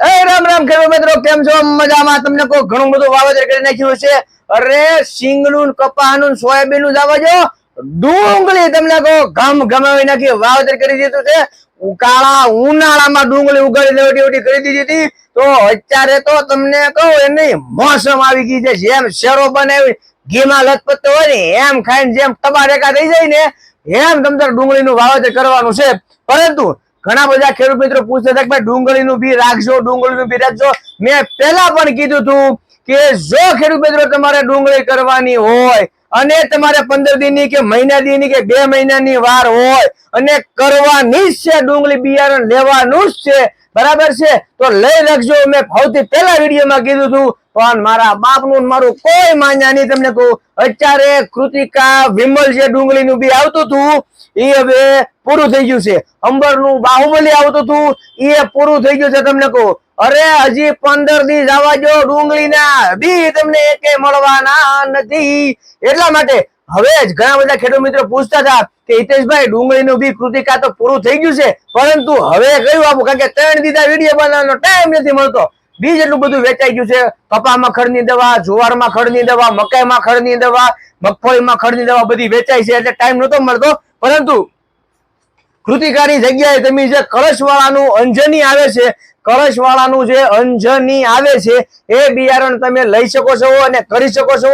એ રામ રામ ખેડૂત મિત્રો, કેમ છો? મજામાં? તમને કોઈ ઘણું બધું વાવેતર કરી નાખ્યું છે અરે સિંગનું કપાનું સોયાબીનનું જો ડુંગળી તમને કહો ગમ ગમાવી નાખી વાવેતર કરી દીધું છે. ઉકાળા, ઉનાળામાં ડુંગળી ઉગાડી લેવડી એવડી કરી દીધી હતી. તો અત્યારે તો તમને કહું, એની મોસમ આવી ગઈ છે. જેમ શેરો બનાવી, ઘીમાં લથપથ હોય ને, એમ ખાઈને જેમ ટબારેકા થઈ જાય ને, એમ તમતાર ડુંગળીનું વાવેતર કરવાનું છે. પરંતુ ઘણા બધા ખેડૂત મિત્રો પૂછતા હતા કે ભાઈ ડુંગળીનું બી રાખજો, ડુંગળીનું બી રાખજો. મેં પહેલા પણ કીધું હતું કે જો ખેડૂત મિત્રો તમારે ડુંગળી કરવાની હોય અને તમારે પંદર દિનની કે મહિના દિનની કે બે મહિનાની વાર હોય અને કરવાની જ છે, ડુંગળી બિયારણ લેવાનું જ છે બરાબર છે? તો લઈ રાખજો. મેં સૌથી પહેલા વિડીયોમાં કીધું હતું પણ મારા બાપનું ને મારું કોઈ માન્યા નહીં. તમને કહું, અત્યારે કૃતિકા વિમલ જે ડુંગળીનું બી આવતું હતું એ હવે પૂરું થઈ ગયું છે. અંબરનું બાહુબલી આવતું હતું એ પૂરું થઈ ગયું છે તમને કહું. અરે હજી પંદર દી જવા જો ડુંગળીના. બી તમને એકે મળવાના નથી. એટલા માટે હવે જ ઘણા બધા ખેડૂત મિત્રો પૂછતા હતા કે હિતેશભાઈ, ડુંગળીનું બી કૃતિકા તો પૂરું થઈ ગયું છે, પરંતુ હવે કયું આપું, કારણ કે ત્રણ દીધા વીડિયો બનાવવાનો ટાઈમ નથી મળતો. બીજ એટલું બધું વેચાઈ ગયું છે કપામાં ખડની દવા, જુવારમાં ખડની દવા, મકાઈમાં ખડની દવા, મગફળીમાં ખડની દવા બધી વેચાય છે, એટલે ટાઈમ નતો મળતો. પરંતુ કૃતિકાની જગ્યાએ તમે જે કળશવાળાનું અંજની આવે છે, કળશવાળાનું જે અંજની આવે છે, એ બિયારણ તમે લઈ શકો છો અને કરી શકો છો.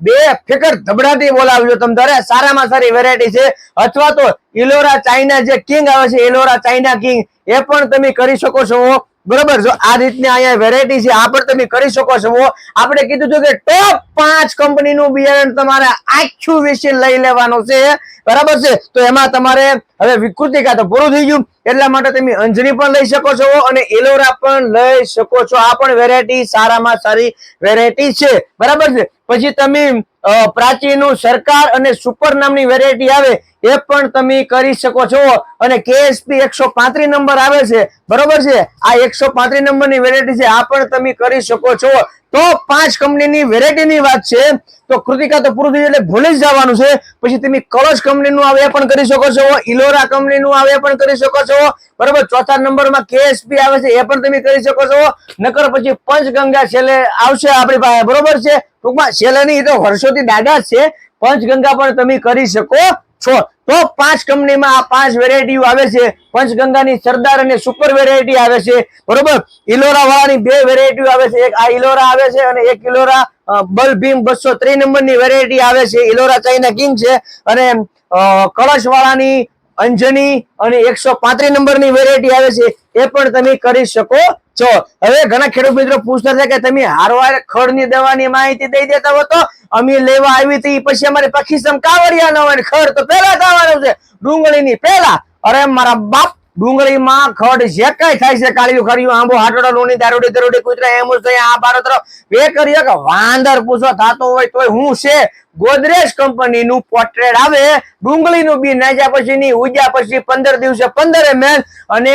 બે ફિકર ધબડાટી બોલાવજો તમે. તારે સારામાં સારી વેરાયટી છે. અથવા તો ઇલોરા ચાઇના જે કિંગ આવે છે ઇલોરા ચાઇના કિંગ, એ પણ તમે કરી શકો છો. બરોબર? જો આ રીતની અહીંયા વેરાયટી છે, આ પણ તમે કરી શકો છો. આપણે કીધું હતું કે ટોપ પાંચ કંપનીનું બિયારણ તમારે આખું વિશે લઈ લેવાનું છે. બરાબર છે? તો એમાં તમારે હવે વિકૃતિકા તો પૂરું થઈ ગયું. એટલા માટે તમે અંજની પણ લઈ શકો છો અને એલોરા પણ લઈ શકો છો. આ પણ વેરાયટી સારામાં સારી વેરાયટી છે. બરાબર છે? પછી તમે પ્રાચીનું સરકાર અને સુપર નામની વેરાયટી આવે એ પણ તમે કરી શકો છો. અને કેએસપી એકસો પાંત્રીસ નંબર આવે છે. બરોબર છે? આ એકસો પાંત્રીસ નંબરની વેરાયટી છે. આ પણ તમે કરી શકો છો. તો પાંચ કંપનીની વેરાયટીની વાત છે. તો કૃતિકા તો પૂરું થઈ એટલે ભૂલી જ જવાનું છે. પછી તમે કલશ કંપનીનું આવે પણ કરી શકો છો. ઇલોરા કંપનીનું આવે પણ કરી શકો છો. બરોબર? ચોથા નંબરમાં કેએસપી આવે છે. એ પણ તમે કરી શકો છો. નકર પછી પંચગંગા છેલ્લે આવશે આપણી પાસે. બરોબર છે? ટૂંકમાં છેલ્લે નહીં તો વર્ષોથી દાદા છે. પંચગંગા પણ તમે કરી શકો. છો. તો પાંચ કંપનીમાં આ પાંચ વેરાયટીઓ આવે છે. પંચગંગાની સરદાર અને સુપર વેરાયટી આવે છે. બરોબર? ઇલોરા વાળાની બે વેરાયટીઓ આવે છે. એક આ ઇલોરા આવે છે અને એક ઇલોરા બલ ભીમ બસો ત્રી નંબરની વેરાયટી આવે છે. ઇલોરા ચાઇના કિંગ છે અને કળશ વાળાની અંજની અને એકસો પાંત્રીસ નંબરની વેરાયટી આવે છે. એ પણ તમે કરી શકો છો. હવે ઘણા ખેડૂત મિત્રો પૂછતા છે કે તમે હારવાર ખડની દવાની માહિતી દઈ દેતા હો તો? અમે લેવા આવી હતી, પછી અમારે પક્ષી સમ કાવડિયા ન હોય ખર, તો પેલા થવાનું છે ડુંગળીની પેલા અરે, મારા બાપ ડુંગળીમાં ખડ જે કઈ થાય છે, કાળિયું, ખરિયું, આંબો, હાટોડો લોની દારૂડી, દરોડી, કુતરા એમ જ આ ભારત તરફ બે કરીએ કે વાંદર પૂછો, થતો હોય તોય હું છે? ગોદરેજ કંપનીનું પોર્ટ્રેટ આવે. ડુંગળીનું બી નાખ્યા પછી ની ઉગ્યા પછી પંદર દિવસે પંદર એમએલ અને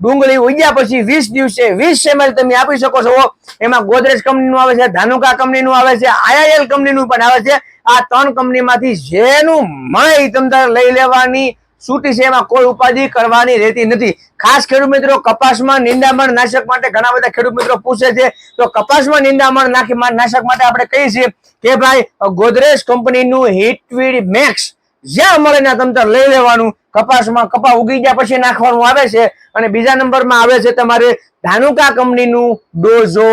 ડુંગળી ઉગ્યા પછી વીસ દિવસે વીસ એમએલ તમે આપી શકો છો. એમાં ગોદરેજ કંપનીનું આવે છે, ધાનુકા કંપનીનું આવે છે, આઈઆઈએલ કંપનીનું પણ આવે છે. આ ત્રણ કંપનીમાંથી જેનું મળે તારે લઈ લેવાની છૂટી છે એમાં કોઈ ઉપાધિ કરવાની રહેતી નથી. ખાસ ખેડૂત કપાસમાં નિંદામણ માટે ઘણા બધા ખેડૂત પૂછે છે. તો કપાસમાં નિંદામણ નાખી નાશક માટે આપણે કહીએ છીએ કે ભાઈ, ગોદરેજ કંપનીનું હિટવીડ મેક્સ જ્યાં મળે ને તમતર લઈ લેવાનું. કપાસમાં કપા ઉગી ગયા પછી નાખવાનું આવે છે. અને બીજા નંબરમાં આવે છે તમારે ધાનુકા કંપનીનું ડોઝો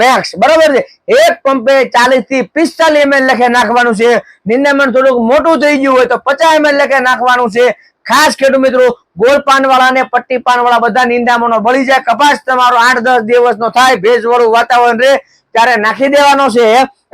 મેક્સ. બરાબર છે? એક પંપે ચાલીસથી પિસ્તાલીસ એમએલ લખે નાખવાનું છે. નિંદામણ થોડુંક મોટું થઈ ગયું હોય તો પચાસ એમએલ લખે નાખવાનું છે. ખાસ ખેડૂત મિત્રો, ગોળ પાન ને પટ્ટી પાન વાળા બધા નિંદામણો બળી જાય. કપાસ તમારો આઠ દસ દિવસનો થાય. ભેજ વાળું વાતાવરણ રહે. ત્યારે નાખી દેવાનો છે.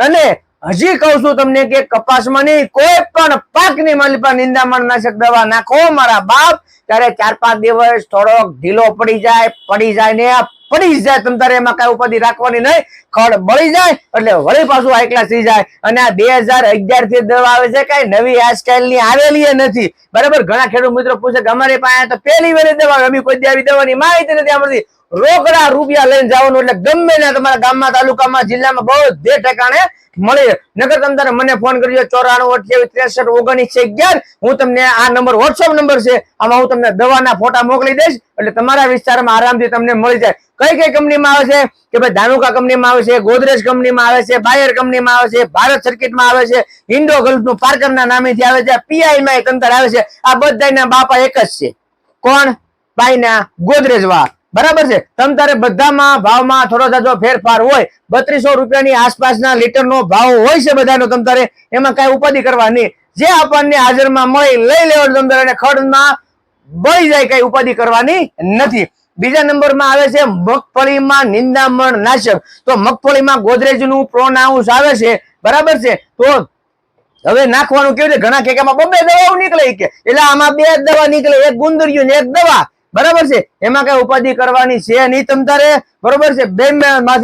અને હજી કહું છું તમને કે કપાસમાં નહીં, કોઈ પણ પાકની માલી પર નિંદામણ નાશક દવા નાખો. મારા બાપ, ત્યારે ચાર પાંચ દિવસ થોડોક ઢીલો પડી જાય પડી જાય ને પડી જાય. તમ તારે એમાં કઈ ઉપાધિ રાખવાની નહીં. ખડ બળી જાય, એટલે વળી પાછું ક્લાસ થઈ જાય. અને આ બે હજાર અગિયારથી દવા આવે છે, કઈ નવી આ સ્ટાઇલની આવેલી નથી. બરાબર? ઘણા ખેડૂત મિત્રો પૂછે કે અમારી પાસે તો પેલી વેલી દવા. અમે કોઈ આવી દવાની માહિતી નથી આવડતી રોકડા રૂપિયા લઈને જવાનું એટલે ગમે ને તમારા ગામમાં, તાલુકામાં, જિલ્લામાં બધે ઠેકાણે મળી નગર નકર તમે મને ફોન કરજો, ચોરાણું, અઠ્યાવીસ, ત્રેસઠ, ઓગણીસ, અગિયાર. હું તમને આ નંબર વોટ્સઅપ નંબર છે, આમાં હું તમને દવાના ફોટા મોકલી દઈશ, એટલે તમારા વિસ્તારમાં આરામથી તમને મળી જાય. કઈ કઈ કંપનીમાં આવે છે? કે ભાઈ ધાનુકા કંપનીમાં આવે છે, ગોદરેજ કંપનીમાં આવે છે, બાયર કંપનીમાં આવે છે, ભારત સર્કિટમાં આવે છે, ઇન્ડો ગલ્ફનું પાર્કરના નામેથી આવે છે પીઆઈમાં એક અંતર આવે છે, આ બધાના બાપા એક જ છે. કોણ? બાયના ગોદરેજ વાળા બરાબર છે? તમ તારે બધામાં ભાવમાં થોડો જાજો ફેરફાર હોય, બત્રીસો રૂપિયાની આસપાસના લીટરનો ભાવ હોય છે બધાનો તમ તારે, એમાં કઈ ઉપાધિ કરવાની જે આપણને હાજરમાં મળી, લઈ લેવાનું તમ તારે અને ખડમાં બળી જાય કઈ ઉપાધિ કરવાની નથી. બીજા નંબરમાં આવે છે મગફળીમાં નિંદામણ નાશક. તો મગફળીમાં ગોદરેજનું પ્રોનાઉન્સ આવે છે, બરાબર છે? તો હવે નાખવાનું કેવું છે ઘણા ખેકામાં બબે દવાઓ નીકળે કે, એટલે આમાં બે દવા નીકળે, એક ગુંદરિયું ને એક દવા. બરાબર છે? એમાં કઈ ઉપાધિ કરવાની છે નહીં તમ બરોબર છે? બે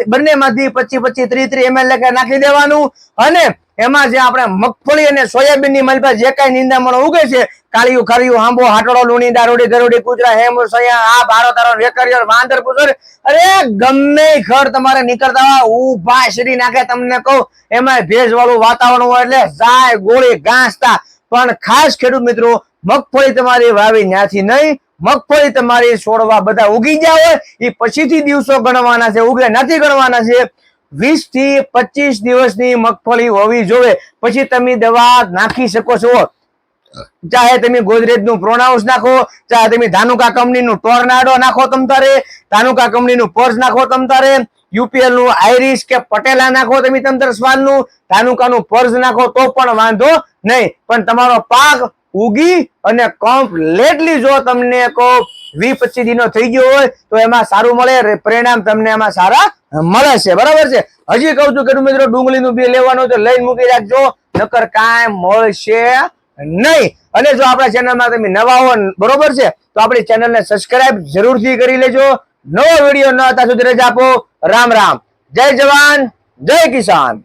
બંને માંથી પચીસ પચી ત્રીસ ત્રીસ એમએલ નાખી દેવાનું. અને એમાં જે આપણે મગફળી અને સોયાબીનની મલબા જે કઈ નિંદામણો ઉગે છે, કાળિયું, ખરિયું આંબો હાટડો, લુણી, દારૂડી, ગરુડી, કુતરા, હેમ, સોયા આ ભારો તારો વેકરિયો વાંદર, પુસર, અરે ગમે ખડ તમારે નીકળતા હોય, ઊભા શ્રી નાખે તમને કહું એમાં ભેજ વાળું વાતાવરણ હોય એટલે જાય ગોળી ગાંસતા. પણ ખાસ ખેડૂત મિત્રો મગફળી તમારી વાવી ન્યાથી નહીં, મગફળી તમારી છોડવા બધા ઉગી ગયા હોય એ પછીથી દિવસો ગણવાના છે ઉગે નથી ગણવાના છે. વીસથી પચીસ દિવસની મગફળી હોવી જોવે, પછી તમે દવા નાખી શકો છો. ચાહે તમે ગોદરેજનું પ્રોનાઉન્સ નાખો, ચાહે તમે ધાનુકા કંપની નું ટોર્નાડો નાખો તમતારે ધાનુકા કંપની નું પર્સ નાખો તમતારે યુપીએલનું આઈરિસ કે પટેલા નાખો તમે તમતર સ્વાલનું ધાનુકા નું પર્સ નાખો તો પણ વાંધો નહીં. પણ તમારો પાક ઉગી અને કમ્પ્લેટલી જો તમને કહો વી પચીસ દિનો થઈ ગયો હોય, તો એમાં સારું મળે પરિણામ તમને એમાં સારા મળે છે. બરાબર છે? હજી કહું છું કે મિત્રો ડુંગળીનું બી લેવાનું તો લઈને મૂકી રાખજો, નકર કાંઈ મળશે નહીં. અને જો આપણા ચેનલમાં તમે નવા હો, બરોબર છે? તો આપણી ચેનલને સબસ્ક્રાઇબ જરૂરથી કરી લેજો. નવો વીડિયો ન હતા સુધી રજા આપો. રામ રામ. જય જવાન, જય કિસાન.